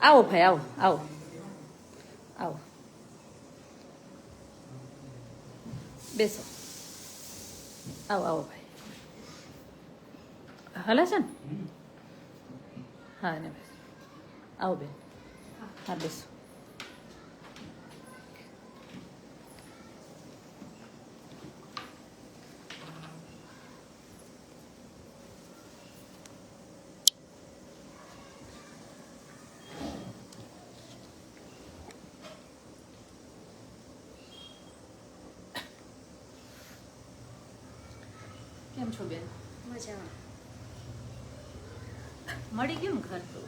આવો ભાઈ આવો આવો આવો બેસો આવો આવો ભાઈ હલે છે ને હા ને બેસ આવો બેન હા બેસો કેમ છો બેન મજામાં મળી ગયું ઘર તો?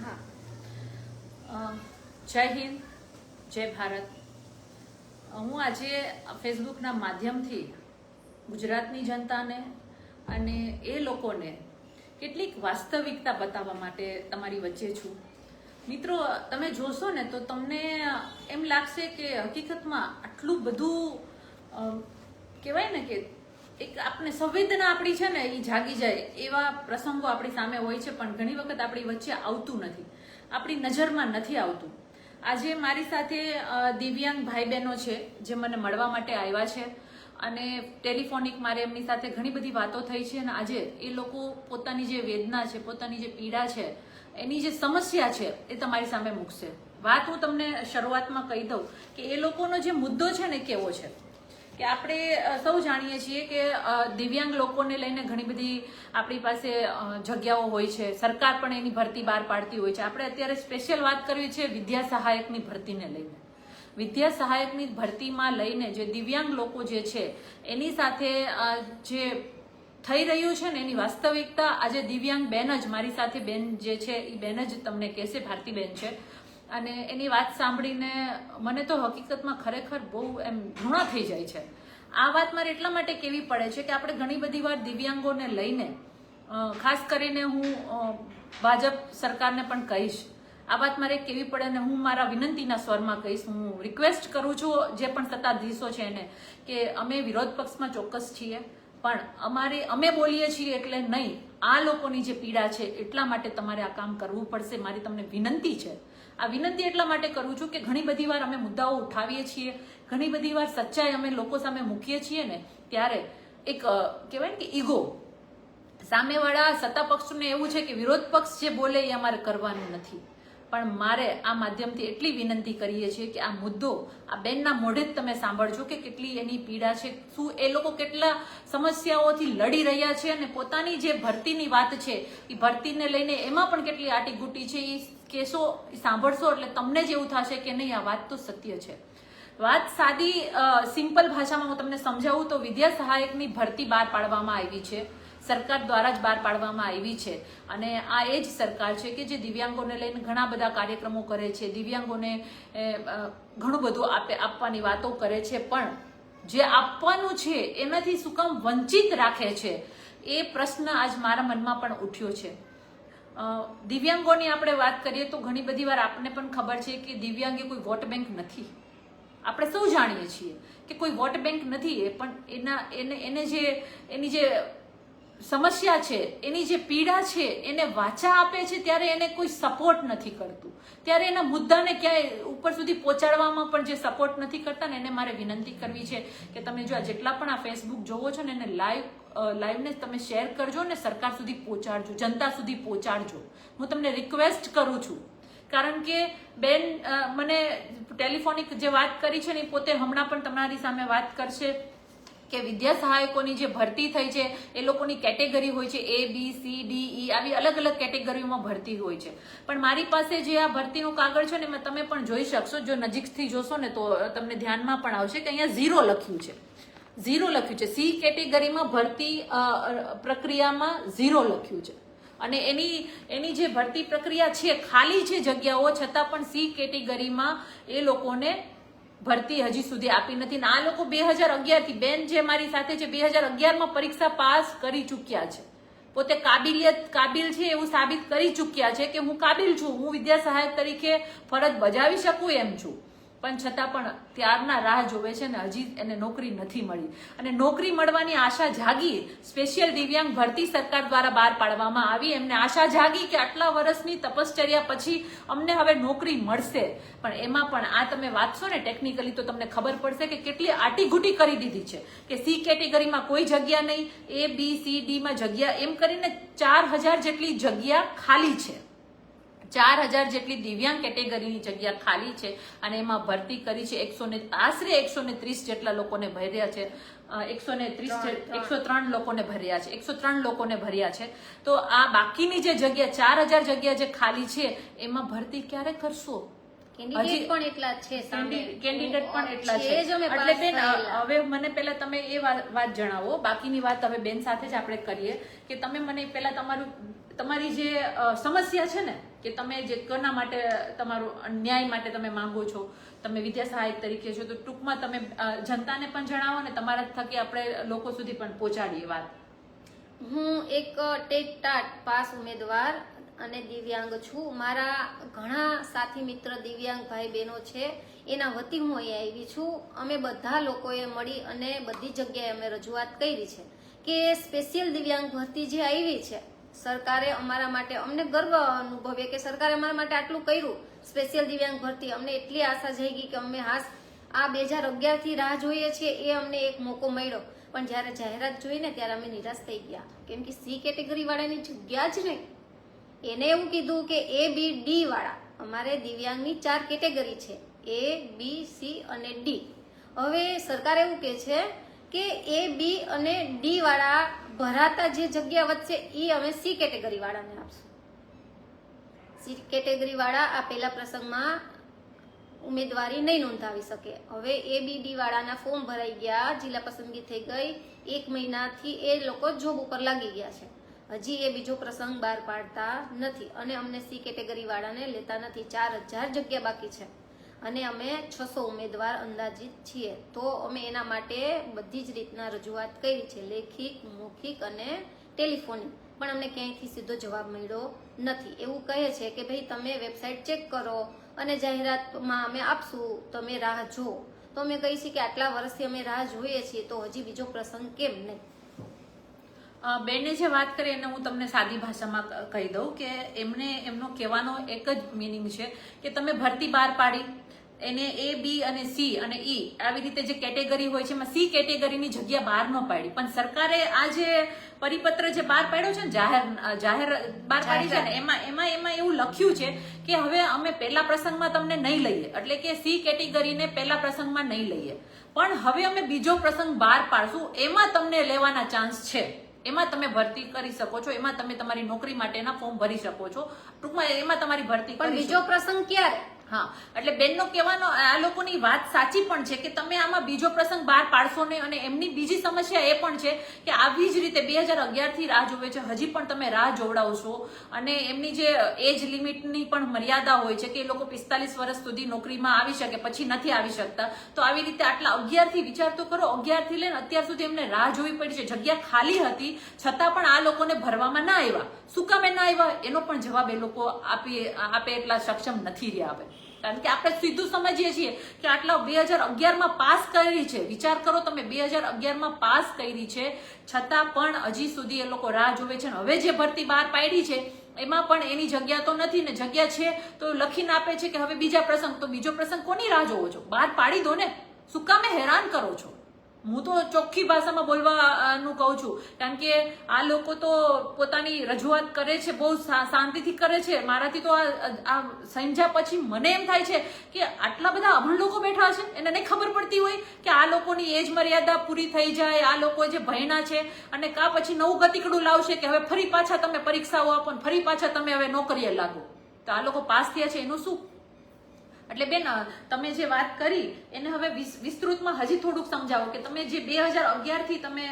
હા. જય હિન્દ જય ભારત. હું આજે ફેસબુકના માધ્યમથી ગુજરાતની જનતાને અને એ લોકોને કેટલીક વાસ્તવિકતા બતાવવા માટે તમારી વચ્ચે છું. મિત્રો તમે જોશો ને તો તમને એમ લાગશે કે હકીકતમાં આટલું બધું કહેવાય ને કે એક આપણે સંવેદના આપણી છે ને એ જાગી જાય. એવા પ્રસંગો આપણી સામે હોય છે, પણ ઘણી વખત આપણી વચ્ચે આવતું નથી. આપણી નજરમાં નથી આવતું. આજે મારી સાથે દિવ્યાંગ ભાઈ બહેનો છે, જે મને મળવા માટે આવ્યા છે. અને ટેલિફોનિક મારે એમની સાથે ઘણી બધી વાતો થઈ છે અને આજે એ લોકો પોતાની જે વેદના છે, પોતાની જે પીડા છે, એની જે સમસ્યા છે, એ તમારી સામે મૂકશે. વાત હું તમને શરૂઆતમાં કહી દઉં કે એ લોકોનો જે મુદ્દો છે ને કેવો છે? કે આપણે સૌ જાણીએ છીએ કે દિવ્યાંગ લોકોને લઈને ઘણી બધી આપણી પાસે જગ્યાઓ હોય છે. સરકાર પણ એની ભરતી બહાર પાડતી હોય છે. આપણે અત્યારે સ્પેશિયલ વાત કરવી છે વિદ્યા સહાયકની ભરતીને લઈને. વિદ્યા સહાયકની ભરતીમાં લઈને જે દિવ્યાંગ લોકો જે છે, એની સાથે જે થઈ રહ્યું છે ને એની વાસ્તવિકતા આજે દિવ્યાંગ બેન જ, મારી સાથે બેન જે છે એ બેન જ તમને કહેશે ભારતી બેન છે. અને એની વાત સાંભળીને મને તો હકીકતમાં ખરેખર બહુ એમ ઘૃણા થઈ જાય છે. આ વાત મારે એટલા માટે કેવી પડે છે કે આપણે ઘણી બધી વાર દિવ્યાંગોને લઈને ખાસ કરીને હું ભાજપ સરકારને પણ કહીશ. આ વાત મારે કેવી પડે ને હું મારા વિનંતીના સ્વરમાં કહીશ. હું રિક્વેસ્ટ કરું છું જે પણ સત્તાધીશો છે એને કે અમે વિરોધ પક્ષમાં ચોક્કસ છીએ, પણ અમારે, અમે બોલીએ છીએ એટલે નહીં. આ લોકોની જે પીડા છે એટલા માટે તમારે આ કામ કરવું પડશે. મારી તમને વિનંતી છે. આ વિનંતી એટલા માટે કરું છું કે ઘણી બધી વાર અમે મુદ્દાઓ ઉઠાવીએ છીએ, ઘણી બધી વાર સચ્ચાઈ અમે લોકો સામે મૂકીએ છીએ ને, ત્યારે એક કહેવાય ને કે ઈગો. સામેવાળા સત્તા પક્ષને એવું છે કે વિરોધ પક્ષ જે બોલે એ અમારે કરવાનું નથી. પણ મારે આ માધ્યમથી એટલી વિનંતી કરીએ છીએ કે આ મુદ્દો આ બેનના મોઢે જ તમે સાંભળજો કે કેટલી એની પીડા છે, શું એ લોકો કેટલા સમસ્યાઓથી લડી રહ્યા છે અને પોતાની જે ભરતીની વાત છે, એ ભરતીને લઈને એમાં પણ કેટલી આટીગુટી છે, એ કેસો સાંભળશો એટલે તમને જ એવું થશે કે નહીં, આ વાત તો સત્ય છે. વાત સાદી સિમ્પલ ભાષામાં હું તમને સમજાવું તો વિદ્યા સહાયકની ભરતી બહાર પાડવામાં આવી છે. સરકાર દ્વારા જ બહાર પાડવામાં આવી છે. અને આ એ જ સરકાર છે કે જે દિવ્યાંગોને લઈને ઘણા બધા કાર્યક્રમો કરે છે, દિવ્યાંગોને ઘણું બધું આપે, આપવાની વાતો કરે છે. પણ જે આપવાનું છે એનાથી શું કામ વંચિત રાખે છે? એ પ્રશ્ન આજ મારા મનમાં પણ ઉઠ્યો છે. દિવ્યાંગોની આપણે વાત કરીએ તો ઘણી બધી વાર આપણને પણ ખબર છે કે દિવ્યાંગ એ કોઈ વોટ બેંક નથી. આપણે સૌ જાણીએ છીએ કે કોઈ વોટ બેંક નથી એ, પણ એના, એને એને જે, એની જે સમસ્યા છે, એની જે પીડા છે, એને વાચા આપે છે, ત્યારે એને કોઈ સપોર્ટ નથી કરતું. ત્યારે એના મુદ્દાને ક્યાંય ઉપર સુધી પહોંચાડવામાં પણ જે સપોર્ટ નથી કરતા ને, એને મારે વિનંતી કરવી છે કે તમે જો આ જેટલા પણ આ ફેસબુક જોવો છો ને, એને લાઈવ લાઈવને તમે શેર કરજો ને સરકાર સુધી પહોંચાડજો, જનતા સુધી પહોંચાડજો. હું તમને રિક્વેસ્ટ કરું છું. કારણ કે બેન મને ટેલિફોનિક જે વાત કરી છે ને, એ પોતે હમણાં પણ તમારી સામે વાત કરશે. કે વિદ્યા સહાયકોની જે ભરતી થઈ છે, એ લોકોની કેટેગરી હોય છે એ બી સી ડી ઈ આવી અલગ અલગ કેટેગરીઓમાં ભરતી હોય છે. પણ મારી પાસે જે આ ભરતીનું કાગળ છે ને તમે પણ જોઈ શકશો. જો નજીકથી જોશો ને, તો તમને ધ્યાનમાં પણ આવશે કે અહીંયા ઝીરો લખ્યું છે. ઝીરો લખ્યું છે. સી કેટેગરીમાં ભરતી પ્રક્રિયામાં ઝીરો લખ્યું છે. અને એની એની જે ભરતી પ્રક્રિયા છે, ખાલી છે જગ્યાઓ, છતાં પણ સી કેટેગરીમાં એ લોકોને ભરતી હજી સુધી આપી નથી. ને આ લોકો બે હજાર અગિયારથી, બેન જે મારી સાથે છે, બે હજાર અગિયારમાં પરીક્ષા પાસ કરી ચૂક્યા છે. પોતે કાબિલિયત, કાબિલ છે એવું સાબિત કરી ચૂક્યા છે કે હું કાબિલ છું. હું વિદ્યા સહાયક તરીકે ફરજ બજાવી શકું એમ છું. પણ છતાં પણ ત્યારના રાહ જોવે છે ને હજી એને નોકરી નથી મળી. અને નોકરી મળવાની આશા જાગી સ્પેશિયલ દિવ્યાંગ ભરતી સરકાર દ્વારા બહાર પાડવામાં આવી. એમને આશા જાગી કે આટલા વર્ષની તપશ્ચર્યા પછી અમને હવે નોકરી મળશે. પણ એમાં પણ આ તમે વાંચશો ને ટેકનિકલી તો તમને ખબર પડશે કે કેટલી આટીઘૂટી કરી દીધી છે. કે સી કેટેગરીમાં કોઈ જગ્યા નહીં. એ બી સી ડીમાં જગ્યા એમ કરીને ચાર હજાર જેટલી જગ્યા ખાલી છે. ચાર હજાર જેટલી દિવ્યાંગ કેટેગરીની જગ્યા ખાલી છે અને એમાં ભરતી કરી છે એકસો ને આશરે એકસો ને ત્રીસ જેટલા લોકોને ભર્યા છે. એકસો ને ત્રીસ. એકસો ત્રણ લોકોને ભર્યા છે. એકસો ત્રણ લોકોને ભર્યા છે. તો આ બાકીની જે જગ્યા ચાર હજાર જગ્યા જે ખાલી છે એમાં ભરતી ક્યારે કરશો? કેન્ડિડેટ પણ એટલા છે કેન્ડિડેટ પણ એટલા છે એટલે બેન હવે મને પહેલા તમે એ વાત વાત જણાવો. બાકીની વાત હવે બેન સાથે જ આપણે કરીએ કે તમે મને પહેલા તમારું તમારી જે સમસ્યા છે ને કે તમે જે કોના માટે તમારું ન્યાય માટે તમે માંગો છો, તમે વિદ્યા સહાયક તરીકે છો, તો ટૂંકમાં તમે જનતાને પણ જણાવો ને તમારા થકી આપણે લોકો સુધી પણ પહોંચાડીએ વાત. હું એક ટેટ ટાટ પાસ ઉમેદવાર અને દિવ્યાંગ છું. મારા ઘણા સાથી મિત્ર દિવ્યાંગ ભાઈ બહેનો છે. એના વતી હું અહીંયા આવી છું. અમે બધા લોકોએ મળી અને બધી જગ્યાએ અમે રજૂઆત કરી છે કે સ્પેશિયલ દિવ્યાંગ ભરતી જે આવી છે સરકારે અમારા માટે અમને ગર્વ અનુભવીએ કે સરકારે અમારા માટે આટલું કર્યું. સ્પેશિયલ દિવ્યાંગ ભરતી. અમને એટલી આશા જાગી કે અમે હાસ આ બે હજાર અગિયારથી રાહ જોઈએ છીએ. એ અમને એક મોકો મળ્યો. પણ જ્યારે જાહેરાત જોઈને ત્યારે અમે નિરાશ થઈ ગયા. કેમ કે સી કેટેગરી વાળાની જગ્યા જ નહીં. એને એવું કીધું કે એ બી ડી વાળા. અમારે દિવ્યાંગની ચાર કેટેગરી છે. એ બી સી અને ડી હવે સરકાર એવું કે છે કે એ, બી અને ડી વાળા ભરાતા જે જગ્યા વધશે એ અમે સી કેટેગરી વાળાને આપશું. સી કેટેગરી વાળા આ પહેલા પ્રસંગમાં ઉમેદવારી નહીં નોંધાવી શકે. હવે એ, બી, ડી વાળાના ફોર્મ ભરાઈ ગયા, જિલ્લા પસંદગી થઈ ગઈ, એક મહિનાથી એ લોકો જોબ ઉપર લાગી ગયા છે. હજી એ બીજો પ્રસંગ બહાર પાડતા નથી અને અમને સી કેટેગરી વાળાને લેતા નથી. ચાર હજાર જગ્યા બાકી છે. અને અમે છસો ઉમેદવાર અંદાજિત છીએ. તો અમે એના માટે બધી જ રીતના રજૂઆત કરી છે, લેખિત, મૌખિક અને ટેલિફોનિક. પણ અમને ક્યાંયથી સીધો જવાબ મળ્યો નથી. એવું કહે છે કે ભાઈ તમે વેબસાઇટ ચેક કરો અને જાહેરાતમાં અમે આપશું, તમે રાહ જુઓ. તો અમે કહી છીએ કે આટલા વર્ષથી અમે રાહ જોઈએ છીએ, તો હજી બીજો પ્રસંગ કેમ નહીં? બેને જે વાત કરી એને હું તમને સાદી ભાષામાં કહી દઉં કે એમને એમનો કહેવાનો એક જ મિનિંગ છે કે તમે ભરતી બહાર પાડી એને એ બી અને સી અને ઈ આવી રીતે જે કેટેગરી હોય છે એમાં સી કેટેગરીની જગ્યા બહાર ન પાડી. પણ સરકારે આ જે પરિપત્ર જે બહાર પાડ્યો છે ને જાહેર જાહેર બહાર પાડી છે ને એમાં એમાં એમાં એવું લખ્યું છે કે હવે અમે પહેલા પ્રસંગમાં તમને નહીં લઈએ. એટલે કે સી કેટેગરીને પહેલા પ્રસંગમાં નહીં લઈએ. પણ હવે અમે બીજો પ્રસંગ બહાર પાડશું એમાં તમને લેવાના ચાન્સ છે. એમાં તમે ભરતી કરી શકો છો એમાં તમે તમારી નોકરી માટેના ફોર્મ ભરી શકો છો. ટૂંકમાં એમાં તમારી ભરતી પણ બીજો પ્રસંગ ક્યારે? હા. એટલે બેનનો કહેવાનો આ લોકોની વાત સાચી પણ છે કે તમે આમાં બીજો પ્રસંગ બહાર પાડશો નહીં અને એમની બીજી સમસ્યા એ પણ છે કે આવી જ રીતે બે હજાર અગિયારથી રાહ જોવે છે. હજી પણ તમે રાહ જોવડાવશો અને એમની જે એજ લિમિટની પણ મર્યાદા હોય છે કે એ લોકો પિસ્તાલીસ વર્ષ સુધી નોકરીમાં આવી શકે, પછી નથી આવી શકતા. તો આવી રીતે આટલા અગિયારથી વિચાર તો કરો, અગિયારથી લઈને અત્યાર સુધી એમને રાહ જોવી પડી છે. જગ્યા ખાલી હતી, છતાં પણ આ લોકોને ભરવામાં ના આવ્યા. શું કામે ના આવ્યા? એનો પણ જવાબ એ લોકો આપી, આપે એટલા સક્ષમ નથી રહ્યા હવે. કારણ કે આપણે સીધું સમજીએ છીએ કે આટલા બે હજાર અગિયારમાં પાસ કરી છે. વિચાર કરો તમે, બે હજાર અગિયારમાં પાસ કરી છે. છતાં પણ હજી સુધી એ લોકો રાહ જોવે છે હવે જે ભરતી બહાર પાડી છે, એમાં પણ એની જગ્યા તો નથી ને જગ્યા છે તો લખીને આપે છે કે હવે બીજા પ્રસંગ, તો બીજો પ્રસંગ કોની રાહ જોવો છો? બહાર પાડી દો ને. શું કામે હેરાન કરો છો? હું તો ચોખ્ખી ભાષામાં બોલવાનું કહું છું. કારણ કે આ લોકો તો પોતાની રજૂઆત કરે છે, બહુ શાંતિથી કરે છે. મારાથી તો આ આ સમજ્યા પછી મને એમ થાય છે કે આટલા બધા અભણ લોકો બેઠા છે એને નહીં ખબર પડતી હોય કે આ લોકોની એજ મર્યાદા પૂરી થઈ જાય, આ લોકો જે ભયના છે અને કા પછી નવું ગતિકડું લાવશે કે હવે ફરી પાછા તમે પરીક્ષાઓ આપો ફરી પાછા તમે હવે નોકરીએ લાગો. તો આ લોકો પાસ થયા છે, એનું શું એટલે બેન તમે જે વાત કરી એને હવે વિસ- વિસ્તૃતમાં હજી થોડુંક સમજાવો કે તમે જે બે હજાર અગિયારથી તમે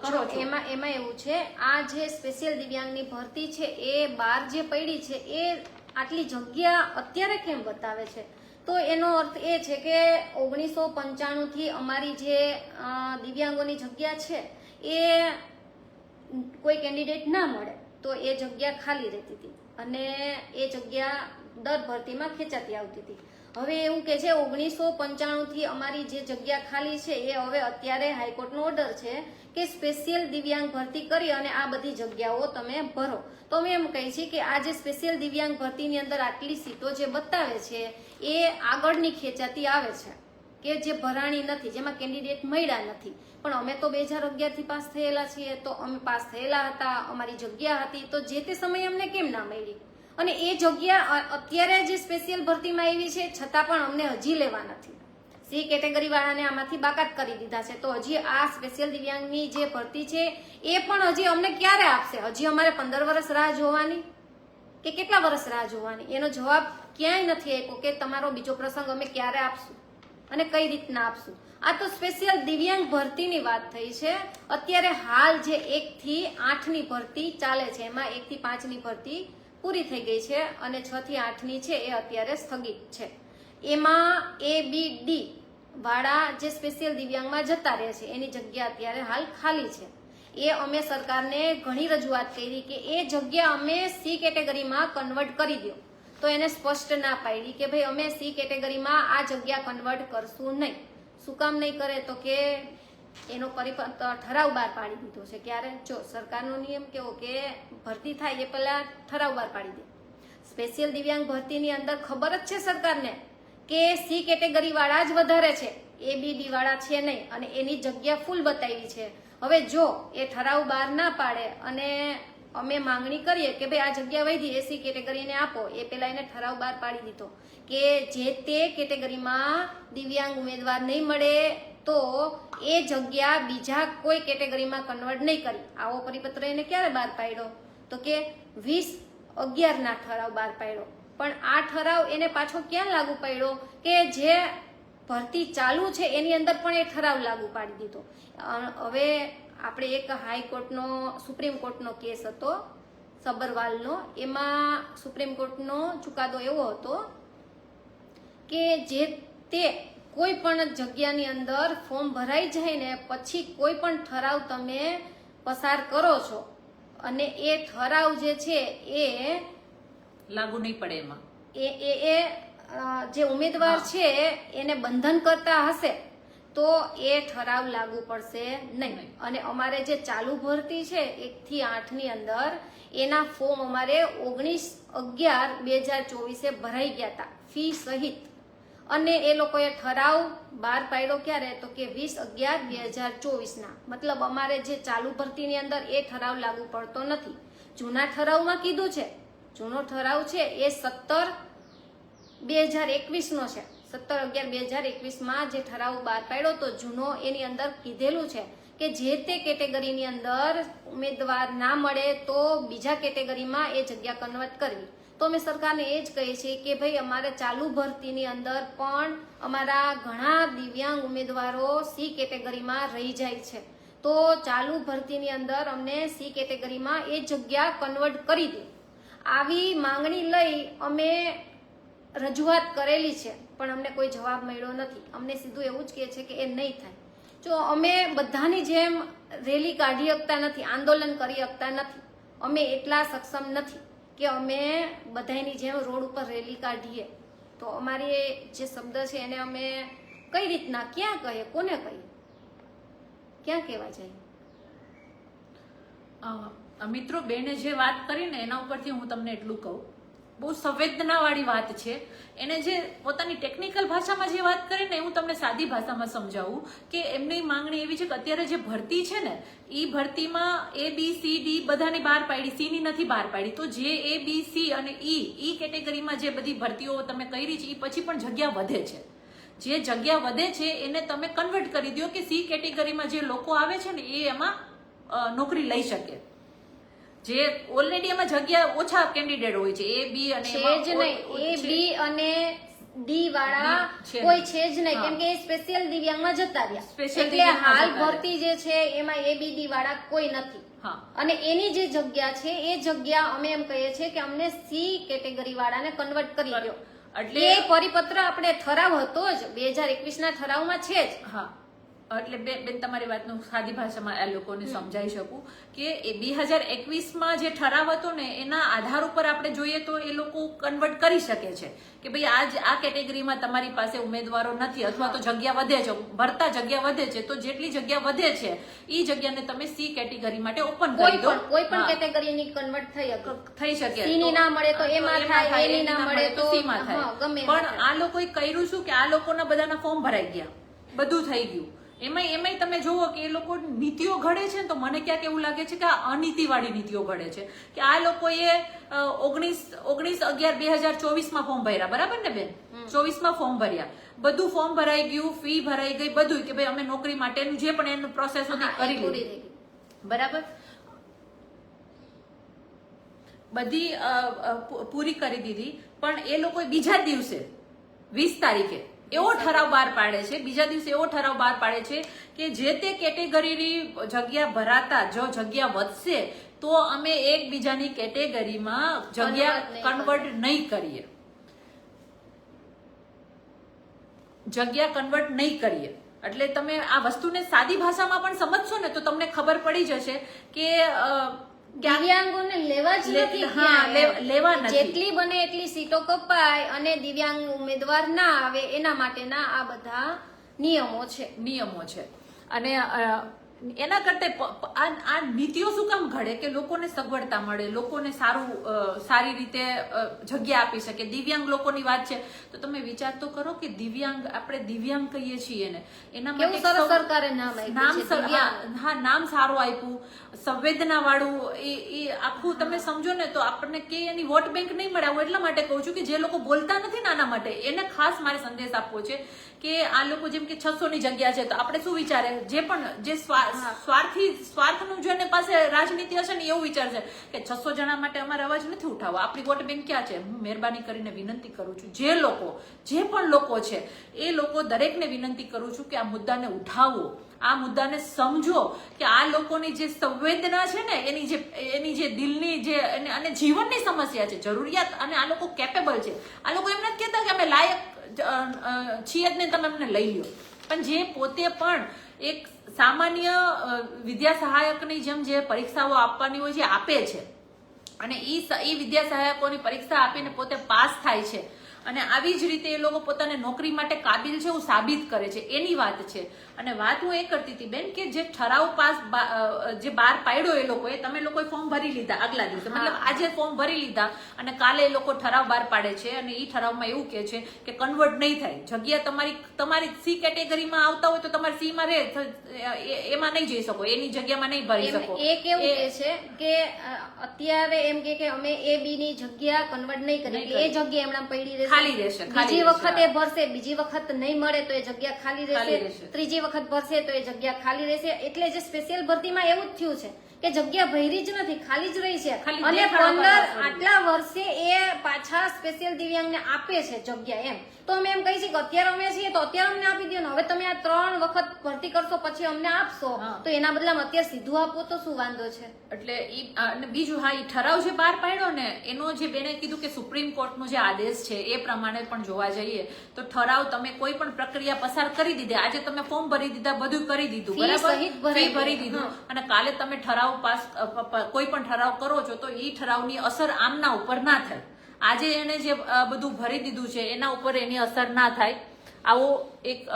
કરો છો. એમાં એમાં એવું છે આ જે સ્પેશિયલ દિવ્યાંગની ભરતી છે એ બાર જે પડી છે એ આટલી જગ્યા અત્યારે કેમ બતાવે છે? તો એનો અર્થ એ છે કે ઓગણીસો પંચાણું થી અમારી જે દિવ્યાંગોની જગ્યા છે એ કોઈ કેન્ડિડેટ ના મળે તો એ જગ્યા ખાલી રહેતી હતી. અને એ જગ્યા દર ભરતીમાં ખેંચાતી આવતી હતી. હવે એવું કે છે, ઓગણીસો પંચાણું થી અમારી જે જગ્યા ખાલી છે, એ હવે અત્યારે હાઈકોર્ટનો ઓર્ડર છે કે સ્પેશિયલ દિવ્યાંગ ભરતી કરી અને આ બધી જગ્યાઓ તમે ભરો. તો અમે એમ કહી છીએ કે આ જે સ્પેશિયલ દિવ્યાંગ ભરતીની અંદર આટલી સીટો જે બતાવે છે, એ આગળની ખેંચાતી આવે છે. કે જે ભરાણી નથી, જેમાં કેન્ડિડેટ મળ્યા નથી. પણ અમે તો બે હજાર અગિયારથી પાસ થયેલા છીએ, તો અમે પાસ થયેલા હતા, અમારી જગ્યા હતી, તો જે તે સમયે અમને કેમ ના મળી? અને એ જગ્યા અત્યારે જે સ્પેશિયલ ભરતીમાં આવી છે, છતાં પણ અમને હજી લેવા નથી. સી કેટેગરી વાળાને આમાંથી બાકાત કરી દીધા છે. તો હજી આ સ્પેશિયલ દિવ્યાંગની જે ભરતી છે, એ પણ હજી અમને ક્યારે આપશે? હજી અમારે પંદર વર્ષ રાહ જોવાની? કે કેટલા વર્ષ રાહ જોવાની? એનો જવાબ ક્યાંય નથી આપ્યો કે તમારો બીજો પ્રસંગ અમે ક્યારે આપશું? અને કઈ રીતના આપશું? આ તો સ્પેશિયલ દિવ્યાંગ ભરતીની વાત થઈ છે. અત્યારે હાલ જે એક થી આઠ ભરતી ચાલે છે, એમાં એક થી પાંચ ભરતી પૂરી થઈ ગઈ છે અને છ થી આઠની છે એ અત્યારે સ્થગિત છે. એમાં એ બી ડી વાળા જે સ્પેશિયલ દિવ્યાંગમાં જતા રહે છે, એની જગ્યા અત્યારે હાલ ખાલી છે. એ અમે સરકારને ઘણી રજૂઆત કરી કે એ જગ્યા અમે સી કેટેગરીમાં કન્વર્ટ કરી દો. તો એને સ્પષ્ટ ના પાડી કે ભાઈ અમે સી કેટેગરીમાં આ જગ્યા કન્વર્ટ કરશું નહીં. શું કામ નહીં કરે તો કે એનો પરિપત્ર ઠરાવ બહાર પાડી દીધો છે. ક્યારે? જો સરકારનો નિયમ કેવો કે ભરતી થાય એ પહેલા ઠરાવ બહાર પાડી દે. સ્પેશિયલ દિવ્યાંગ ભરતીની અંદર ખબર જ છે સરકારને કે સી કેટેગરી વાળા જ વધારે છે. એ, બી, ડી વાળા છે નહીં અને એની જગ્યા ફૂલ બતાવી છે. હવે જો એ ઠરાવ બહાર ના પાડે અને અમે માંગણી કરીએ કે ભાઈ આ જગ્યા વૈધી એસી કેટેગરીને આપો, એ પેલા એને ઠરાવ બહાર પાડી દીધો કે જે તે કેટેગરીમાં દિવ્યાંગ ઉમેદવાર નહીં મળે તો એ જગ્યા બીજા કોઈ કેટેગરીમાં કન્વર્ટ નહીં કરી. આવો પરિપત્ર એને ક્યારે બહાર પાડ્યો? તો કે વીસ અગિયારના ઠરાવ બહાર પાડ્યો. પણ આ ઠરાવ એને પાછો ક્યાં લાગુ પાડ્યો? કે જે ભરતી ચાલુ છે એની અંદર પણ એ ઠરાવ લાગુ પાડી દીધો. હવે આપણે એક હાઈકોર્ટનો સુપ્રીમ કોર્ટનો કેસ હતો, સબરવાલનો. એમાં સુપ્રીમ કોર્ટનો ચુકાદો એવો હતો કે જે તે કોઈ પણ જગ્યાની અંદર ફોર્મ ભરાઈ જાય ને પછી કોઈ પણ ઠરાવ તમે પસાર કરો છો. અને એ ઠરાવ જે છે એ લાગુ નહીં પડે એમાં. એ એ એ જે ઉમેદવાર છે એને બંધન કરતા હશે તો એ ઠરાવ લાગુ પડશે નહીં. અને અમારે જે ચાલુ ભરતી છે એક થી આઠની અંદર એના ફોર્મ અમારે ઓગણીસ અગિયાર બે હજાર ચોવીસે ભરાઈ ગયા હતા. ફી સહિત. અને એ લોકોએ ઠરાવ બહાર પાડ્યો ક્યારે? તો કે વીસ અગિયાર બે હજાર ચોવીસના. મતલબ અમારે જે ચાલુ ભરતીની અંદર એ ઠરાવ લાગુ પડતો નથી. જૂના ઠરાવમાં કીધું છે, જૂનો ઠરાવ છે એ સત્તર બે હજાર એકવીસનો છે. સત્તર અગિયાર બે હજાર એકવીસમાં જે ઠરાવ બહાર પાડ્યો તો જૂનો એની અંદર કીધેલું છે કે જે તે કેટેગરીની અંદર ઉમેદવાર ના મળે તો બીજા કેટેગરીમાં એ જગ્યા કન્વર્ટ કરવી. તો અમે સરકારને એ જ કહીએ છીએ કે ભાઈ અમારે ચાલુ ભરતીની અંદર પણ અમારા ઘણા દિવ્યાંગ ઉમેદવારો સી કેટેગરીમાં રહી જાય છે. તો ચાલુ ભરતીની અંદર અમને સી કેટેગરીમાં એ જગ્યા કન્વર્ટ કરી દે. આવી માંગણી લઈ અમે રજૂઆત કરેલી છે, પણ અમને કોઈ જવાબ મળ્યો નથી. અમને સીધું એવું જ કહે છે કે એ નહીં થાય. જો અમે બધાની જેમ રેલી કાઢી શકતા નથી, આંદોલન કરી શકતા નથી. અમે એટલા સક્ષમ નથી. કે અમે બધાની જેમ રોડ ઉપર રેલી કાઢીએ. તો અમારી જે શબ્દ છે એને અમે કઈ રીતના ક્યાં કહીએ કોને કહીએ? ક્યાં કહેવા અ, મિત્રો બેને જે વાત કરી ને એના ઉપરથી હું તમને એટલું કહું. બહુ સંવેદનાવાળી વાત છે. એને જે પોતાની ટેકનિકલ ભાષામાં જે વાત કરી ને, હું તમને સાદી ભાષામાં સમજાવું કે એમની માંગણી એવી છે કે અત્યારે જે ભરતી છે ને, એ ભરતીમાં એ બી સી ડી બધાની બહાર પાડી સી ની નથી બહાર પાડી. તો જે એ બી સી અને ઈ ઈ કેટેગરીમાં જે બધી ભરતીઓ તમે કરી છે, એ પછી પણ જગ્યા વધે છે. જે જગ્યા વધે છે, એને તમે કન્વર્ટ કરી દો કે સી કેટેગરીમાં જે લોકો આવે છે ને, એ એમાં નોકરી લઈ શકે. જે ઓલરેડી એમાં જગ્યા ઓછા કેન્ડિડેટ હોય છે એ બી અને છે જ નહીં. એ. બી અને ડી વાળા કોઈ છે જ નહીં. કેમ કે એ સ્પેશિયલ દિવ્યાંગમાં જતા રહ્યા. એટલે હાલ ભરતી જે છે એમાં એ બી ડી વાળા કોઈ નથી. અને એની જે જગ્યા છે એ જગ્યા અમે એમ કહીએ છીએ કે અમને સી કેટેગરી વાળાને કન્વર્ટ કરી દો. એટલે એ પરિપત્ર આપણે ઠરાવ હતો જ. બે હજાર એકવીસ ના ઠરાવમાં છે જ. હા. એટલે બે બેન તમારી વાતનું સાદી ભાષામાં આ લોકોને સમજાવી શકું કે એ બે હજાર એકવીસમાં જે ઠરાવ હતો ને એના આધાર ઉપર આપણે જોઈએ તો એ લોકો કન્વર્ટ કરી શકે છે. કે ભાઈ આજ આ કેટેગરીમાં તમારી પાસે ઉમેદવારો નથી અથવા તો જગ્યા વધે છે ભરતા જગ્યા વધે છે તો જેટલી જગ્યા વધે છે એ જગ્યાને તમે સી કેટેગરી માટે ઓપન કરી દો. કોઈ પણ કેટેગરીની કન્વર્ટ થઈ થઈ શકે. સીની ના મળે તો એમાં થાય, એની ના મળે તો સીમાં થાય. પણ આ લોકોએ કર્યું શું? કે આ લોકોના બધાના ફોર્મ ભરાઈ ગયા. બધું થઈ ગયું. એમાં એમાંય તમે જુઓ કે એ લોકો નીતિઓ ઘડે છે તો મને ક્યાંક એવું લાગે છે કે આ અનીતિવાળી નીતિઓ ઘડે છે. કે આ લોકોએ ઓગણીસ ઓગણીસ અગિયાર બે હજાર ચોવીસમાં ફોર્મ ભર્યા. બરાબર ને બેન? ચોવીસમાં ફોર્મ ભર્યા. બધું ફોર્મ ભરાઈ ગયું ફી ભરાઈ ગઈ બધું કે ભાઈ અમે નોકરી માટેનું જે પણ એનું પ્રોસેસ હતી કરી લીધી. બરાબર? બધી પૂરી કરી દીધી. પણ એ લોકોએ બીજા દિવસે વીસ તારીખે એવો ઠરાવ બહાર પાડે છે બીજા દિવસે એવો ઠરાવ બહાર પાડે છે કે જે તે કેટેગરીની જગ્યા ભરાતા જો જગ્યા વધશે તો અમે એકબીજાની કેટેગરીમાં જગ્યા કન્વર્ટ નહીં કરીએ. જગ્યા કન્વર્ટ નહીં કરીએ. એટલે તમે આ વસ્તુને સાદી ભાષામાં પણ સમજશો ને તો તમને ખબર પડી જશે કે દિવ્યાંગોને લેવા જ નથી હા, લેવા નથી. જેટલી બને એટલી સીટો કપાય અને દિવ્યાંગ ઉમેદવાર ના આવે એના માટેના આ બધા નિયમો છે. નિયમો છે. અને એના કરતે આ નીતિઓ શું કામ ઘડે? કે લોકોને સગવડતા મળે લોકોને સારું સારી રીતે જગ્યા આપી શકે. દિવ્યાંગ લોકોની વાત છે. તો તમે વિચાર તો કરો કે દિવ્યાંગ આપણે દિવ્યાંગ કહીએ છીએ ને એના માટે સરકારે નામ. હા, નામ સારું આપ્યું. સંવેદના વાળું એ એ આખું તમે સમજો ને તો આપણને કે એની વોટ બેંક નહીં મળે. હું એટલા માટે કહું છું કે જે લોકો બોલતા નથી ને આના માટે એને ખાસ મારે સંદેશ આપવો છે કે આ લોકો જેમ કે છસો ની જગ્યા છે તો આપણે શું વિચારે? જે પણ જે સ્વા- સ્વાર્થી સ્વાર્થનું જેને પાસે રાજનીતિ હશે ને એવું વિચારશે કે છસો જણા માટે અમારે અવાજ નથી ઉઠાવવો. આપણી વોટ બેંક ક્યાં છે? હું મહેરબાની કરીને વિનંતી કરું છું. જે લોકો જે પણ લોકો છે, એ લોકો દરેકને વિનંતી કરું છું કે આ મુદ્દાને ઉઠાવો. આ મુદ્દાને સમજો કે આ લોકોની જે સંવેદના છે ને, એની જે એની જે દિલની જે અને જીવનની સમસ્યા છે, જરૂરિયાત અને આ લોકો કેપેબલ છે. આ લોકો એમ નથી કહેતા કે અમે લાયક છીએ જ ને, તમે અમને લઈ લો પણ જે પોતે પણ એક સામાન્ય વિદ્યા સહાયકની જેમ જે પરીક્ષાઓ આપવાની હોય છે આપે છે. અને સ- ઈ વિદ્યા સહાયકોની પરીક્ષા આપીને પોતે પાસ થાય છે. અને આવી જ રીતે એ લોકો પોતાને નોકરી માટે કાબિલ છે એવું સાબિત કરે છે. એની વાત છે. અને વાત હું એ કરતી હતી બેન કે જે ઠરાવ પાસ જે બહાર પાડ્યો એ લોકોએ તમે લોકોએ ફોર્મ ભરી લીધા આગલા દિવસે. મતલબ આજે ફોર્મ ભરી લીધા અને કાલે એ લોકો ઠરાવ બહાર પાડે છે અને એ ઠરાવમાં એવું કે છે કે કન્વર્ટ નહીં થાય. જગ્યા તમારી તમારી સી કેટેગરીમાં આવતા હોય તો તમારે સી માં રહે એમાં નહીં જઈ શકો એની જગ્યામાં નહીં ભરી શકો. એ કેવું કે છે કે અત્યારે એમ કે કે અમે એ બી ની જગ્યા કન્વર્ટ નહીં કરી એ જગ્યા એમણે પડી રહેશે. ખાલી રહેશે, બીજી વખત એ ભરશે બીજી વખત નહીં મળે તો એ જગ્યા ખાલી રહેશે. રહેશે. વખત ભરશે તો એ જગ્યા ખાલી રહેશે. એટલે જે સ્પેશિયલ ભરતીમાં એવું જ થયું છે. કે જગ્યા ભરી જ નથી ખાલી જ રહી છે. અને પંદર આટલા વર્ષે એ પાછા સ્પેશિયલ દિવ્યાંગને આપે છે જગ્યા એમ. તો અમે એમ કહી છીએ કે અત્યારે અમે છીએ તો અત્યારે અમને આપી દો ને. હવે તમે આ ત્રણ વખત ભરતી કરશો પછી અમને આપશો. તો એના બદલામાં અત્યારે સીધું આપો તો શું વાંધો છે? એટલે ઈ અને બીજું હા ઈ ઠરાવ જે બહાર પાડ્યો ને એનો જે બેને કીધું કે સુપ્રીમ કોર્ટનો જે આદેશ છે એ પ્રમાણે પણ જોવા જઈએ તો ઠરાવ તમે કોઈ પણ પ્રક્રિયા પસાર કરી દીધી. આજે તમે ફોર્મ ભરી દીધા બધું કરી દીધું. બરાબર? ભરી દીધું. અને કાલે તમે ઠરાવ પાસ અ, પ- પ- કોઈ પણ ઠરાવ કરો છો તો એ ઠરાવની અસર આમના ઉપર ના થાય. આજે એને જે બધું ભરી દીધું છે એના ઉપર એની અસર ના થાય. આવો એક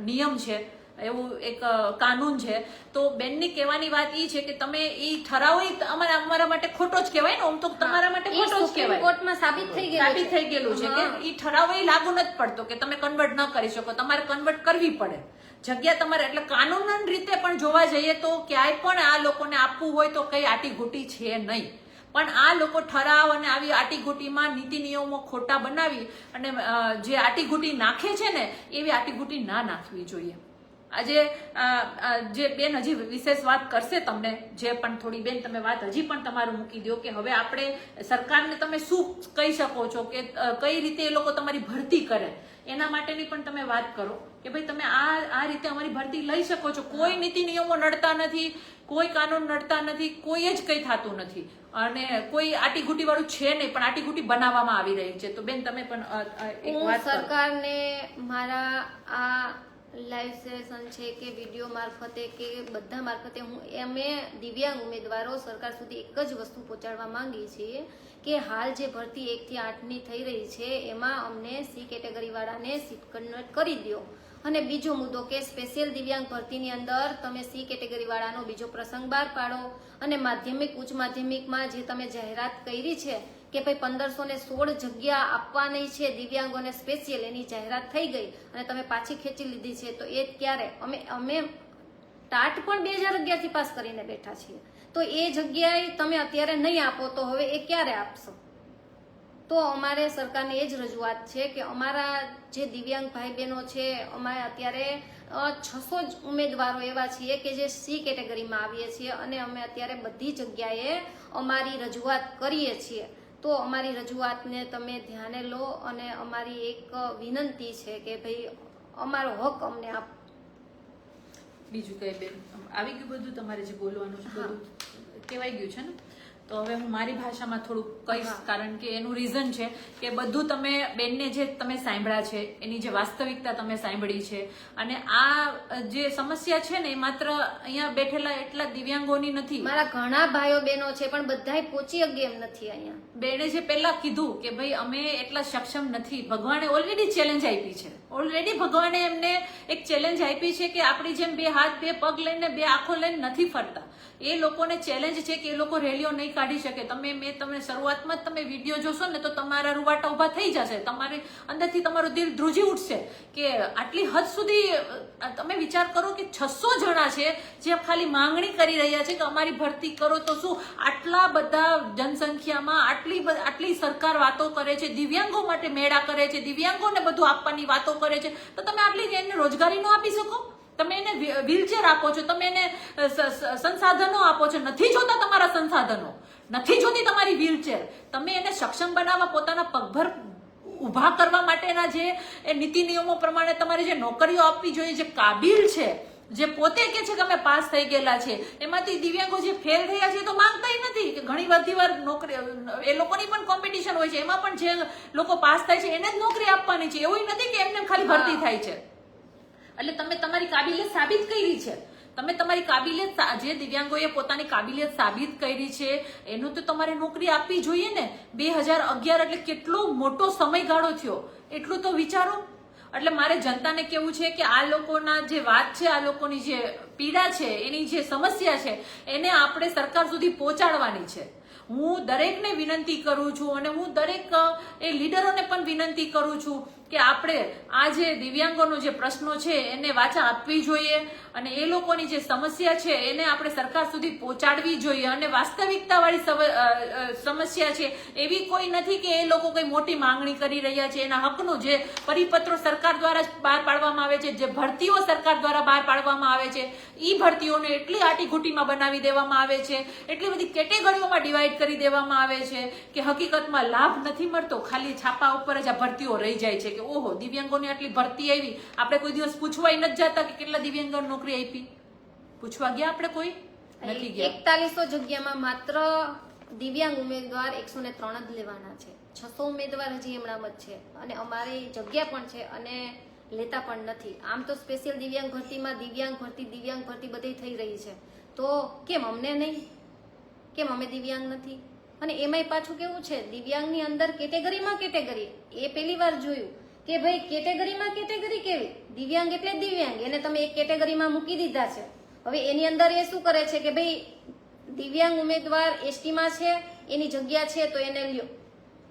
નિયમ છે એવું એક કાનૂન છે. તો બેનની કહેવાની વાત એ છે કે તમે એ ઠરાવ અમારા અમારા માટે ખોટો જ કહેવાય ને આમ તો તમારા માટે ખોટો જ કહેવાય. કોર્ટમાં સાબિત થઈ ગયું સાબિત થઈ ગયેલું છે કે એ ઠરાવ એ લાગુ નથી પડતો કે તમે કન્વર્ટ ન કરી શકો. તમારે કન્વર્ટ કરવી પડે. જગ્યા તમારે એટલે કાનૂનન રીતે પણ જોવા જઈએ તો ક્યાંય પણ આ લોકોને આપવું હોય તો કઈ આટીઘૂટી છે નહીં. પણ આ લોકો ઠરાવ અને આવી આટીઘૂટીમાં નીતિ નિયમો ખોટા બનાવી અને જે આટીઘૂટી નાખે છે ને, એવી આટીઘૂટી ના નાખવી જોઈએ. આજે જે બેન હજી વિશેષ વાત કરશે તમને જે પણ થોડી બેન તમે વાત હજી પણ તમારું મૂકી દો કે હવે આપણે સરકારને તમે શું કહી શકો છો કે કઈ રીતે એ લોકો તમારી ભરતી કરે? એના માટેની પણ તમે વાત કરો કે ભાઈ તમે આ આ રીતે અમારી ભરતી લઈ શકો છો. કોઈ નીતિ નિયમો નડતા નથી કોઈ કાનૂન નડતા નથી કોઈ જ કંઈ થતું નથી. અને કોઈ આટીઘૂટી વાળું છે નહીં પણ આટીઘૂટી બનાવવામાં આવી રહી છે. તો બેન તમે પણ એક વાત સરકારને મારા આ લાઈવ સેશન છે કે વીડિયો મારફતે કે બધા મારફતે હું, અમે દિવ્યાંગ ઉમેદવારો સરકાર સુધી એક જ વસ્તુ પહોંચાડવા માંગીએ છીએ કે હાલ જે ભરતી એકથી આઠની થઈ રહી છે, એમાં અમને સી કેટેગરીવાળાને સીટ કન્વર્ટ કરી દો. અને બીજો મુદ્દો કે સ્પેશિયલ દિવ્યાંગ ભરતીની અંદર તમે સી કેટેગરીવાળાનો બીજો પ્રસંગ બહાર પાડો અને માધ્યમિક, ઉચ્ચ માધ્યમિકમાં જે તમે જાહેરાત કરી છે કે ભાઈ પંદરસો ને સોળ જગ્યા આપવાની છે, દિવ્યાંગોને સ્પેશિયલ એની જાહેરાત થઈ ગઈ અને તમે પાછી ખેંચી લીધી છે. તો એ ક્યારે અમે અમે ટાટ પણ બે હજાર અગિયારથી પાસ કરીને બેઠા છીએ. તો એ જગ્યાએ તમે અત્યારે નહીં આપો તો હવે એ ક્યારે આપશો? તો અમારે સરકારને એ જ રજૂઆત છે કે અમારા જે દિવ્યાંગ ભાઈ બહેનો છે, અમારે અત્યારે છસો જ ઉમેદવારો એવા છીએ કે જે સી કેટેગરીમાં આવીએ છીએ અને અમે અત્યારે બધી જગ્યાએ અમારી રજૂઆત કરીએ છીએ. તો અમારી રજૂઆતને તમે ધ્યાને લો અને અમારી એક વિનંતી છે કે ભાઈ અમારો હક અમને આપ બીજું કઈ બેન આવી ગયું બધું તમારે જે બોલવાનું છે બધું કહેવાય ગયું છે ને? તો હવે હું મારી ભાષામાં થોડુંક કહીશ કારણ કે એનું રીઝન છે કે બધું તમે બેનને જે તમે સાંભળ્યા છે એની જે વાસ્તવિકતા તમે સાંભળી છે અને આ જે સમસ્યા છે ને એ માત્ર અહીંયા બેઠેલા એટલા દિવ્યાંગોની નથી. મારા ઘણા ભાઈઓ બહેનો છે પણ બધાય પહોંચી અગે એમ નથી અહીંયા. બેને જે પહેલા કીધું કે ભાઈ અમે એટલા સક્ષમ નથી ભગવાને ઓલરેડી ચેલેન્જ આપી છે. ઓલરેડી ભગવાને એમને એક ચેલેન્જ આપી છે કે આપણી જેમ બે હાથ બે પગ લઈને બે આંખો લઈને નથી ફરતા. એ લોકોને ચેલેન્જ છે કે એ લોકો રેલીઓ નહીં કાઢી શકે. તમે મેં તમને શરૂઆતમાં જ તમે વીડિયો જોશો ને તો તમારા રૂવાટા ઊભા થઈ જશે. તમારે અંદરથી તમારું દિલ ધ્રુજી ઉઠશે કે આટલી હદ સુધી તમે વિચાર કરો કે છસો જણા છે જે ખાલી માંગણી કરી રહ્યા છે કે અમારી ભરતી કરો તો શું? આટલા બધા જનસંખ્યામાં આટલી આટલી સરકાર વાતો કરે છે, દિવ્યાંગો માટે મેળા કરે છે, દિવ્યાંગોને બધું આપવાની વાતો કરે છે. તો તમે આટલી એને રોજગારી ન આપી શકો? તમે એને વ્હીલચેર આપો છો, તમે એને સંસાધનો આપો છો. નથી જોતા તમારા સંસાધનો. નથી જોતી તમારી વ્હીલચેર તમે એને સક્ષમ બનાવવા પોતાના પગભર ઊભા કરવા માટેના જે એ નીતિ નિયમો પ્રમાણે તમારે જે નોકરીઓ આપવી જોઈએ જે કાબિલ છે જે પોતે કે છે કે અમે પાસ થઈ ગયેલા છે એમાંથી દિવ્યાંગો જે ફેલ થયા છે એ તો માંગતા નથી કે ઘણી બધી વાર નોકરી એ લોકોની પણ કોમ્પિટિશન હોય છે એમાં પણ જે લોકો પાસ થાય છે એને જ નોકરી આપવાની છે એવું નથી કે એમને ખાલી ભરતી થાય છે. એટલે તમે તમારી કાબિલિયત સાબિત કરી છે. તમે તમારી કાબિલિયત જે દિવ્યાંગોએ પોતાની કાબિલિયત સાબિત કરી છે, એનું તો તમારે નોકરી આપવી જોઈએ ને. બે હજાર અગિયાર એટલે કેટલો મોટો સમયગાળો થયો. એટલું તો વિચારો. એટલે મારે જનતાને કેવું છે કે આ લોકોના જે વાત છે, આ લોકોની જે પીડા છે, એની જે સમસ્યા છે, એને આપણે સરકાર સુધી પહોંચાડવાની છે. હું દરેકને વિનંતી કરું છું અને હું દરેક એ લીડરોને પણ વિનંતી કરું છું કે આપણે આ જે દિવ્યાંગોનો જે પ્રશ્નો છે એને વાચા આપવી જોઈએ અને એ લોકોની જે સમસ્યા છે એને આપણે સરકાર સુધી પહોંચાડવી જોઈએ અને વાસ્તવિકતાવાળી સમસ્યા છે એવી કોઈ નથી કે એ લોકો કોઈ મોટી માંગણી કરી રહ્યા છે. એના હકનું જે પરિપત્રો સરકાર દ્વારા બહાર પાડવામાં આવે છે, જે ભરતીઓ સરકાર દ્વારા બહાર પાડવામાં આવે છે એ ભરતીઓને એટલી આટીઘૂટીમાં બનાવી દેવામાં આવે છે, એટલી બધી કેટેગરીઓમાં ડિવાઈડ કરી દેવામાં આવે છે કે હકીકતમાં લાભ નથી મળતો. ખાલી છાપા ઉપર જ આ ભરતીઓ રહી જાય છે કે ઓહો દિવ્યાંગોની આટલી ભરતી આવી આપણે કોઈ દિવસ પૂછવાય નથી જતા કે કેટલા દિવ્યાંગો નોકરી આપી. પૂછવા ગયા આપણે કોઈ? નથી ગયા. એકતાલીસો જગ્યામાં માત્ર દિવ્યાંગ ઉમેદવાર એકસો ને ત્રણ જ લેવાના છે. છસો ઉમેદવાર હજી હમણાં જ છે. અને અમારી જગ્યા પણ છે અને લેતા પણ નથી. આમ તો સ્પેશિયલ દિવ્યાંગ ભરતીમાં દિવ્યાંગ ભરતી દિવ્યાંગ ભરતી બધી થઈ રહી છે. તો કેમ અમને નહીં? કેમ અમે દિવ્યાંગ નથી? અને એમાંય પાછું કેવું છે? દિવ્યાંગની અંદર કેટેગરીમાં કેટેગરી. એ પહેલી વાર જોયું. કે ભાઈ, કેટેગરીમાં કેટેગરી કેવી? દિવ્યાંગ એટલે દિવ્યાંગ. એને તમે એક કેટેગરીમાં મૂકી દીધા છે. હવે એની અંદર એ શું કરે છે કે ભાઈ, દિવ્યાંગ ઉમેદવાર એસટીમાં છે, એની જગ્યા છે, તો એને લ્યો.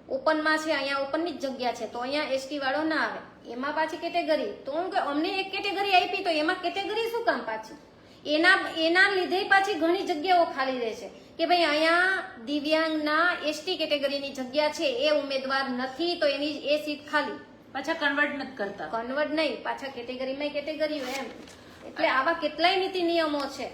ઓપનમાં છે, અહીંયા ઓપનની જ જગ્યા છે, તો અહીંયા એસટી વાળો ના આવે. એમાં પાછી કેટેગરી. તો હું કે અમને એક કેટેગરી આપી, તો એમાં કેટેગરી શું કામ પાછી? એના એના લીધે પાછી ઘણી જગ્યાઓ ખાલી રહે છે. કે ભાઈ, અહીંયા દિવ્યાંગના એસટી કેટેગરીની જગ્યા છે, એ ઉમેદવાર નથી, તો એની, એ સીટ ખાલી. પાછા કન્વર્ટ નથી કરતા. કન્વર્ટ નહીં પાછા કેટેગરીમાં કેટેગરી એમ. એટલે આવા કેટલાય નીતિ નિયમો છે.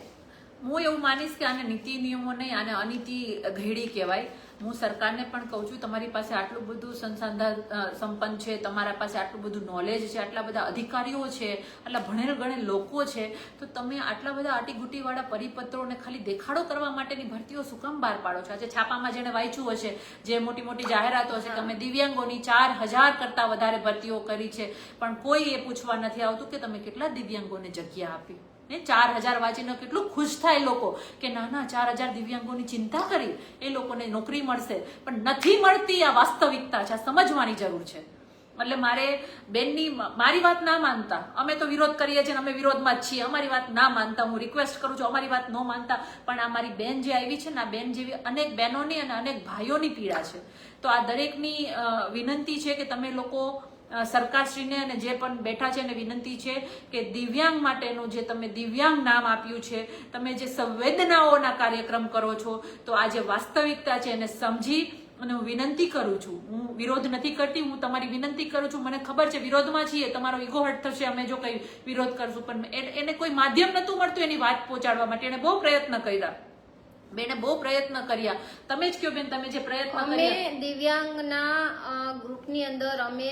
હું એવું માનીશ કે આને નીતિ નિયમો નહીં આને અનીતિ ઘેડી કહેવાય. હું સરકારને પણ કહું છું, તમારી પાસે આટલું બધું સંસાધન સંપન્ન છે, તમારા પાસે આટલું બધું નોલેજ છે, આટલા બધા અધિકારીઓ છે, આટલા ભણેલ ગણેલ લોકો છે, તો તમે આટલા બધા આટીગુટીવાળા પરિપત્રોને ખાલી દેખાડો કરવા માટેની ભરતીઓ શું કામ બહાર પાડો છો? આજે છાપામાં જેણે વાંચ્યું હશે, જે મોટી મોટી જાહેરાતો હશે તમે દિવ્યાંગોની ચાર હજાર કરતાં વધારે ભરતીઓ કરી છે, પણ કોઈ એ પૂછવા નથી આવતું કે તમે કેટલા દિવ્યાંગોને જગ્યા આપી? ને ચાર હજાર વાંચીને કેટલું ખુશ થાય લોકો કે ના ના, ચાર હજાર દિવ્યાંગોની ચિંતા કરી, એ લોકોને નોકરી મળશે. પણ નથી મળતી આ વાસ્તવિકતા છે સમજવાની જરૂર છે. એટલે મારે બેનની મારી વાત ના માનતા. અમે તો વિરોધ કરીએ છીએ અમે વિરોધમાં જ છીએ. અમારી વાત ના માનતા. હું રિક્વેસ્ટ કરું છું, અમારી વાત ન માનતા. પણ આ મારી બેન જે આવી છે ને, આ બેન જેવી અનેક બહેનોની અને અનેક ભાઈઓની પીડા છે. તો આ દરેકની વિનંતી છે કે તમે લોકો સરકારશ્રીને અને જે પણ બેઠા છે એને વિનંતી છે કે દિવ્યાંગ માટેનું જે તમે દિવ્યાંગ નામ આપ્યું છે, તમે જે સંવેદનાઓના કાર્યક્રમ કરો છો, તો આ જે વાસ્તવિકતા છે એને સમજી અને હું વિનંતી કરું છું. હું વિરોધ નથી કરતી, હું તમારી વિનંતી કરું છું. મને ખબર છે વિરોધમાં છીએ, તમારો ઈગો હર્ટ થશે, અમે જો કંઈ વિરોધ કરશું. પણ એને કોઈ માધ્યમ નહોતું મળતું એની વાત પહોંચાડવા માટે. એને બહુ પ્રયત્ન કર્યા. બેને બહુ પ્રયત્ન કર્યા. તમે જ કયો બેન તમે જે પ્રયત્ન કર્યા. અમે દિવ્યાંગના ગ્રુપની અંદર અમે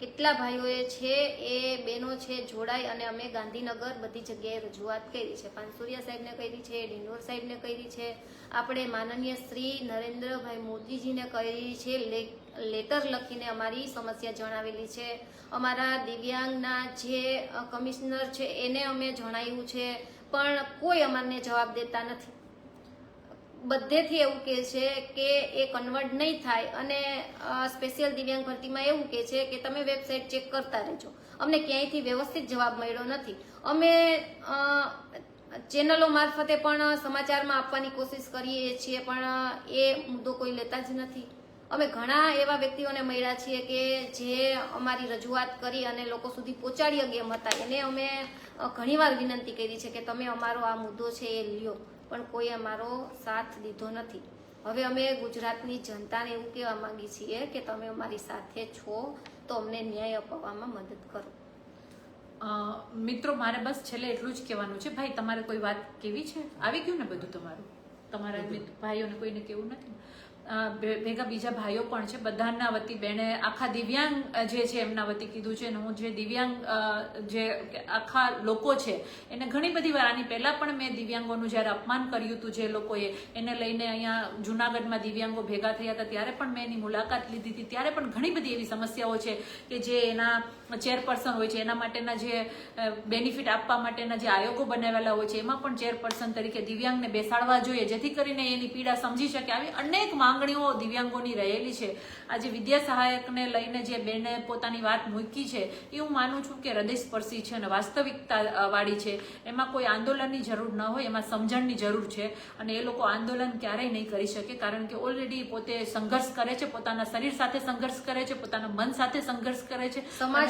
કેટલા ભાઈઓએ છે એ બેનો છે જોડાઈ અને અમે ગાંધીનગર બધી જગ્યાએ રજૂઆત કરી છે. પાનસુરિયા સાહેબને કરી છે ડિંડોર સાહેબને કરી છે. આપણે માનનીય શ્રી નરેન્દ્રભાઈ મોદીજીને કરી છે લેટર લખીને અમારી સમસ્યા જણાવેલી છે. અમારા દિવ્યાંગના જે કમિશનર છે એને અમે જણાવ્યું છે. પણ કોઈ અમારને જવાબ દેતા નથી. બધેથી એવું કહે છે કે એ કન્વર્ટ નહીં થાય અને સ્પેશિયલ દિવ્યાંગ ભરતીમાં એવું કહે છે કે તમે વેબસાઇટ ચેક કરતા રહેજો. અમને ક્યાંયથી વ્યવસ્થિત જવાબ મળ્યો નથી. અમે ચેનલો મારફતે પણ સમાચારમાં આપવાની કોશિશ કરીએ છીએ, પણ, એ મુદ્દો કોઈ લેતા જ નથી. અમે ઘણા એવા વ્યક્તિઓને મળ્યા છીએ કે જે અમારી રજૂઆત કરી અને લોકો સુધી પહોંચાડી એમ હતા. એને અમે ઘણીવાર વિનંતી કરી છે કે તમે અમારો આ મુદ્દો છે એ લ્યો. પણ કોઈ અમારો સાથ દીધો નથી. હવે અમે ગુજરાતની જનતાને એવું કહેવા માંગીએ છીએ કે તમે અમારી સાથે છો તો અમને ન્યાય અપાવવામાં મદદ કરો. મિત્રો મારે બસ છેલ્લે એટલું જ કહેવાનું છે. ભાઈ તમારે કોઈ વાત કેવી છે? આવી ગયું ને બધું તમારું? તમારા ભાઈઓને કોઈને કેવું નથી? ભેગા બીજા ભાઈઓ પણ છે. બધાના વતી બેને આખા દિવ્યાંગ જે છે એમના વતી કીધું છે હું જે દિવ્યાંગ જે આખા લોકો છે, એને ઘણી બધી વાર આની પહેલા પણ મેં દિવ્યાંગોનું જ્યારે અપમાન કર્યું હતું જે લોકોએ, એને લઈને અહીંયા જુનાગઢમાં દિવ્યાંગો ભેગા થયા હતા, ત્યારે પણ મેં એની મુલાકાત લીધી હતી. ત્યારે પણ ઘણી બધી એવી સમસ્યાઓ છે કે જે એના ચેરપર્સન હોય છે, એના માટેના જે બેનિફિટ આપવા માટેના જે આયોગો બનાવેલા હોય છે, એમાં પણ ચેરપર્સન તરીકે દિવ્યાંગને બેસાડવા જોઈએ, જેથી કરીને એની પીડા સમજી શકે. આવી અનેક માંગણીઓ દિવ્યાંગોની રહેલી છે. આજે વિદ્યા સહાયકને લઈને જે બેને પોતાની વાત મૂકી છે, એ હું માનું છું કે હૃદયસ્પર્શી છે અને વાસ્તવિકતા વાળી છે. એમાં કોઈ આંદોલનની જરૂર ન હોય, એમાં સમજણની જરૂર છે અને એ લોકો આંદોલન ક્યારેય નહીં કરી શકે, કારણ કે ઓલરેડી પોતે સંઘર્ષ કરે છે, પોતાના શરીર સાથે સંઘર્ષ કરે છે, પોતાના મન સાથે સંઘર્ષ કરે છે.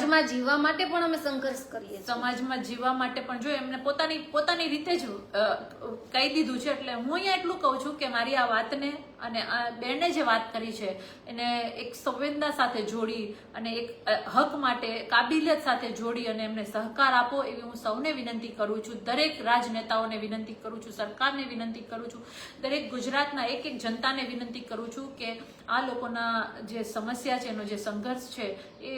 સમાજમાં જીવવા માટે પણ અમે સંઘર્ષ કરીએ સમાજમાં જીવવા માટે પણ જો એમને પોતાની પોતાની રીતે જ કહી દીધું છે, એટલે હું અહીંયા એટલું કહું છું કે મારી આ વાતને અને આ બેને જે વાત કરી છે, એને એક સંવેદના સાથે જોડી અને એક હક માટે, કાબિલિયત સાથે જોડી અને એમને સહકાર આપો એવી હું સૌને વિનંતી કરું છું. દરેક રાજનેતાઓને વિનંતી કરું છું, સરકારને વિનંતી કરું છું, દરેક ગુજરાતના એક એક જનતાને વિનંતી કરું છું કે આ લોકોના જે સમસ્યા છે, એનો જે સંઘર્ષ છે, એ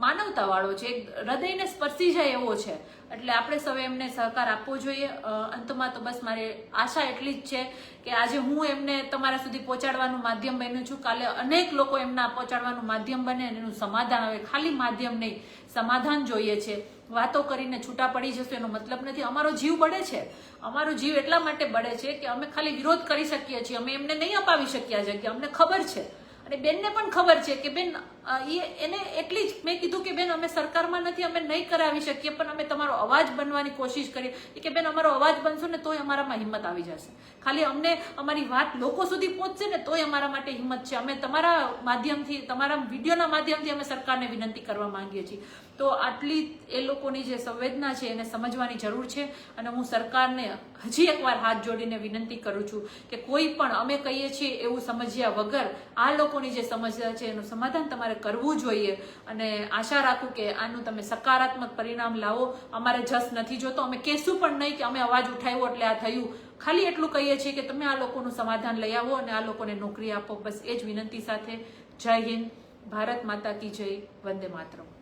માનવતા વાળો છે, હૃદયને સ્પર્શી જાય એવો છે. એટલે આપણે સૌએ એમને સહકાર આપવો જોઈએ. અંતમાં તો બસ મારે આશા એટલી જ છે કે આજે હું એમને તમારા સુધી પહોંચાડવાનું માધ્યમ બન્યું છું. કાલે અનેક લોકો એમના પહોંચાડવાનું માધ્યમ બને અને એનું સમાધાન આવે. ખાલી માધ્યમ નહીં, સમાધાન જોઈએ છે. વાતો કરીને છૂટા પડી જશું એનો મતલબ નથી. અમારો જીવ બળે છે. અમારો જીવ એટલા માટે બળે છે કે અમે ખાલી વિરોધ કરી શકીએ છીએ. અમે એમને નહીં અપાવી શક્યા જગ્યા અમને ખબર છે. અને બેનને પણ ખબર છે કે બેન એને એટલી જ મેં કીધું કે બેન, અમે સરકારમાં નથી, અમે નહીં કરાવી શકીએ, પણ અમે તમારો અવાજ બનવાની કોશિશ કરીએ. કે બેન, અમારો અવાજ બનશો ને તોય અમારામાં હિંમત આવી જશે. ખાલી અમને અમારી વાત લોકો સુધી પહોંચશે ને તોય અમારા માટે હિંમત છે. અમે તમારા માધ્યમથી, તમારા વિડીયોના માધ્યમથી અમે સરકારને વિનંતી કરવા માંગીએ છીએ. તો આટલી એ લોકોની જે સંવેદના છે એને સમજવાની જરૂર છે અને હું સરકારને હજી એકવાર હાથ જોડીને વિનંતી કરું છું કે કોઈ પણ અમે કહીએ છીએ એવું સમજ્યા વગર આ લોકો લોકોની જે સમસ્યા છે એનું સમાધાન તમારે કરવું જોઈએ. અને આશા રાખું કે આનું તમે સકારાત્મક પરિણામ લાવો. અમારે જસ નથી જોતો. અમે કહેશું પણ નહીં કે અમે અવાજ ઉઠાવ્યો એટલે આ થયું. ખાલી એટલું કહીએ છીએ કે તમે આ લોકોનું સમાધાન લઈ આવો અને આ લોકોને નોકરી આપો. બસ એ જ વિનંતી સાથે. જય હિન્દ. ભારત માતા કી જય. વંદે માતરમ.